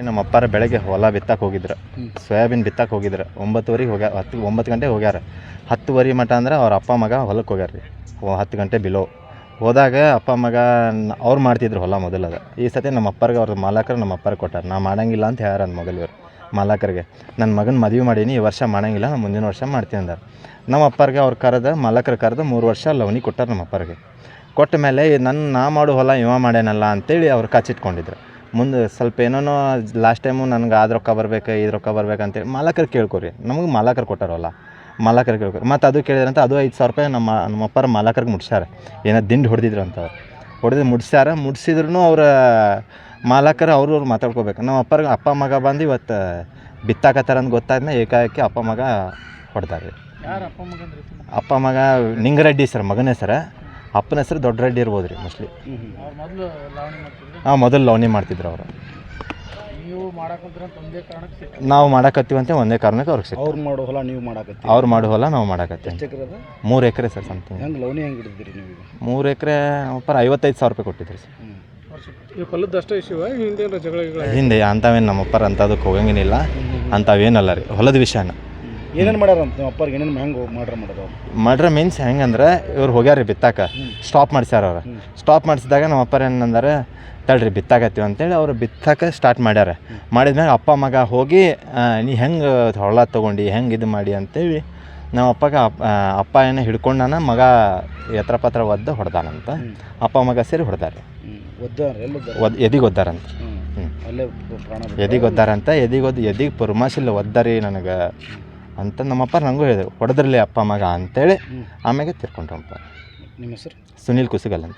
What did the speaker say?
ನಮ್ಮ ಅಪ್ಪಾರ ಬೆಳಗ್ಗೆ ಹೊಲ ಬಿತ್ತಕ್ಕೆ ಹೋಗಿದ್ರು. ಸೋಯಾಬೀನ್ ಬಿತ್ತಕ್ಕೆ ಹೋಗಿದ್ರು. ಒಂಬತ್ತುವರೆಗೆ ಹೋಗ ಹತ್ತು ಒಂಬತ್ತು ಗಂಟೆಗೆ ಹೋಗ್ಯಾರ. ಹತ್ತುವರೆ ಮಟ ಅಂದ್ರೆ ಅವ್ರ ಅಪ್ಪ ಮಗ ಹೊಲಕ್ಕೆ ಹೋಗ್ಯಾರ ರೀ ಹತ್ತು ಗಂಟೆ ಬಿಲೋ. ಹೋದಾಗ ಅಪ್ಪ ಮಗ ಅವ್ರು ಮಾಡ್ತಿದ್ರು ಹೊಲ ಮೊದಲದ ಈ ಸತಿ ನಮ್ಮ ಅಪ್ಪರಿಗೆ ಅವ್ರ ಮಾಲಕರು ನಮ್ಮ ಅಪ್ಪರಿಗೆ ಕೊಟ್ಟಾರ. ನಾ ಮಾಡಂಗಿಲ್ಲ ಅಂತ ಹೇಳ್ಯಾರ ಅಂದ ಮೊದಲು ಇವ್ರು ಮಾಲಕರಿಗೆ. ನನ್ನ ಮಗನ ಮದುವೆ ಮಾಡೀನಿ ಈ ವರ್ಷ ಮಾಡಂಗಿಲ್ಲ ನಾನು ಮುಂದಿನ ವರ್ಷ ಮಾಡ್ತೀನಿ ಅಂದಾರ. ನಮ್ಮ ಅಪ್ಪರಿಗೆ ಅವ್ರು ಕರೆದ ಮಾಲಕರು ಕರೆದು ಮೂರು ವರ್ಷ ಲವಣಿ ಕೊಟ್ಟಾರ ನಮ್ಮ ಅಪ್ಪರಿಗೆ. ಕೊಟ್ಟ ಮೇಲೆ ನನ್ನ ನಾ ಮಾಡೋ ಹೊಲ ಇವ ಮಾಡೇನಲ್ಲ ಅಂತೇಳಿ ಅವ್ರು ಕಚ್ಚಿಟ್ಕೊಂಡಿದ್ರು. ಮುಂದೆ ಸ್ವಲ್ಪ ಏನೋ ಲಾಸ್ಟ್ ಟೈಮು ನನಗೆ ಅದು ರೊಕ್ಕ ಬರ್ಬೇಕು ಇದು ರೊಕ್ಕ ಬರ್ಬೇಕು ಅಂತೇಳಿ ಮಾಲಕರು ಕೇಳ್ಕೊರಿ. ನಮಗೆ ಮಾಲಕರು ಕೊಟ್ಟಾರಲ್ಲ ಮಾಲಕರು ಕೇಳ್ಕೊರಿ. ಮತ್ತು ಅದು ಕೇಳಿದ್ರಂತ ಅದು ಐದು ಸಾವಿರ ರೂಪಾಯಿ ನಮ್ಮ ನಮ್ಮ ಅಪ್ಪರ ಮಾಲಕರಿಗೆ ಮುಟ್ಸ್ಯಾರ. ಏನೋ ದಿಂಡು ಹೊಡೆದಿದ್ರು ಅಂತ ಅವ್ರು. ಹೊಡೆದು ಮುಟ್ಸ್ಯಾರ ಮುಟ್ಸಿದ್ರು ಅವ್ರ ಮಾಲಕರು ಅವರು ಅವ್ರು ಮಾತಾಡ್ಕೋಬೇಕು. ನಮ್ಮ ಅಪ್ಪರಿಗೆ ಅಪ್ಪ ಮಗ ಬಂದು ಇವತ್ತು ಬಿತ್ತಾಕತ್ತಾರ ಅಂತ ಗೊತ್ತಾದ್ಮೇಲೆ ಏಕಾಏಕಿ ಅಪ್ಪ ಮಗ ಹೊಡ್ತಾರೆ ಯಾರು ಅಪ್ಪ ಮಗ ನಿಂಗರೆಡ್ಡಿ ಸರ್ ಮಗನೇ ಹೆಸರು ಅಪ್ಪನ ಹೆಸರು ದೊಡ್ಡ ರೆಡ್ಡಿ ಇರ್ಬೋದು ರೀ ಮೋಸ್ಟ್ಲಿ ಅವ್ರು ಮೊದಲು ಲಾವಣಿ ಮಾಡ್ತಿದ್ರು? ಹಾಂ ಮೊದಲು ಲವಣಿ ಮಾಡ್ತಿದ್ರು ಅವರು. ನೀವು ಮಾಡಾಕತ್ತೀವಿ ಅಂತ ಒಂದೇ ಕಾರಣಕ್ಕೆ ಸಿಕ್ಕ ನಾವು ಮಾಡಕತ್ತೀವಂತ ಒಂದೇ ಕಾರಣಕ್ಕೆ ಅವ್ರಿಗೆ ಸಿಟ್ಟು ಅವ್ರು ಮಾಡೋ ಹೊಲ ನೀವು ಮಾಡಕತ್ತೀವಿ ಅವ್ರು ಮಾಡೋ ಹೊಲ ನಾವು ಮಾಡಕತ್ತೀವಿ. ಮೂರು ಎಕರೆ ಸರ್ ಸಮಥಿಂಗ್ ಹೆಂಗೆ ಲವಣಿ ಹೆಂಗೆ ಹಿಡಿದ್ರಿ ನೀವು ಮೂರು ಎಕರೆ ಪರ ಐವತ್ತೈದು ಸಾವಿರ ರೂಪಾಯಿ ಕೊಟ್ಟಿದ್ರಿ ಸರ್. ಹಿಂದೆ ಅಂಥವೇನು ನಮ್ಮ ಅಪ್ಪರ ಅಂಥದಕ್ಕೆ ಹೋಗಂಗೇನಿಲ್ಲ. ಅಂಥವೇನಲ್ಲ ರೀ ಹೊಲದ ವಿಷಯನ. ಏನೇನು ಮಾಡ್ಯಾರ ಅಂತ ನಿಮ್ಮ ಅಪ್ಪರಿಗೆ ಏನೇನು ಹೆಂಗೆ ಮಾಡ್ರ ಮಾಡೋದು ಮಾಡ್ರೆ ಮೀನ್ಸ್ ಹೆಂಗಂದ್ರೆ ಇವ್ರು ಹೋಗ್ಯಾರ ಬಿತ್ತಾಕ. ಸ್ಟಾಪ್ ಮಾಡಿಸ್ಯಾರ ಅವ್ರು. ಸ್ಟಾಪ್ ಮಾಡಿಸಿದಾಗ ನಮ್ಮ ಅಪ್ಪರ ಏನಂದ್ರೆ ತಡ್ರಿ ಬಿತ್ತಾಕತ್ತೀವಿ ಅಂತೇಳಿ ಅವ್ರು ಬಿತ್ತಾಕ ಸ್ಟಾರ್ಟ್ ಮಾಡ್ಯಾರ. ಮಾಡಿದ್ಮೇಲೆ ಅಪ್ಪ ಮಗ ಹೋಗಿ ನೀ ಹೆಂಗೆ ಹೊಳ ತೊಗೊಂಡು ಹೆಂಗೆ ಇದು ಮಾಡಿ ಅಂತೇಳಿ ನಮ್ಮ ಅಪ್ಪಗೆ ಅಪ್ಪ ಏನೋ ಹಿಡ್ಕೊಂಡಾನ ಮಗ ಎತ್ರ ಪತ್ರ ಒದ್ದು ಹೊಡೆದಾನಂತ. ಅಪ್ಪ ಮಗ ಸೇರಿ ಹೊಡೆದಾರೆ. ಒದ್ ಎದಿಗೆ ಒದ್ದಾರಂತ? ಎದಿಗೆ ಒದ್ದಾರಂತ ಎದಿಗೆ ಒದ್ದು ಎದಿಗೆ ಪುರ್ಮಾಸಿಲ್ಲ ಒದ್ದಾರಿ ನನಗೆ. ಅಂತ ನಮ್ಮಪ್ಪ ನನಗೂ ಹೇಳಿದರು. ಹೊಡೆದ್ರಲ್ಲಿ ಅಪ್ಪ ಮಗ ಅಂತೇಳಿ. ಆಮ್ಯಾಗೆ ತಿರ್ಕೊಂಡ್ರಪ್ಪ ನಿಮ್ಮ ಹೆಸರು? ಸುನೀಲ್ ಕುಸುಗಲ್ ಅಂತ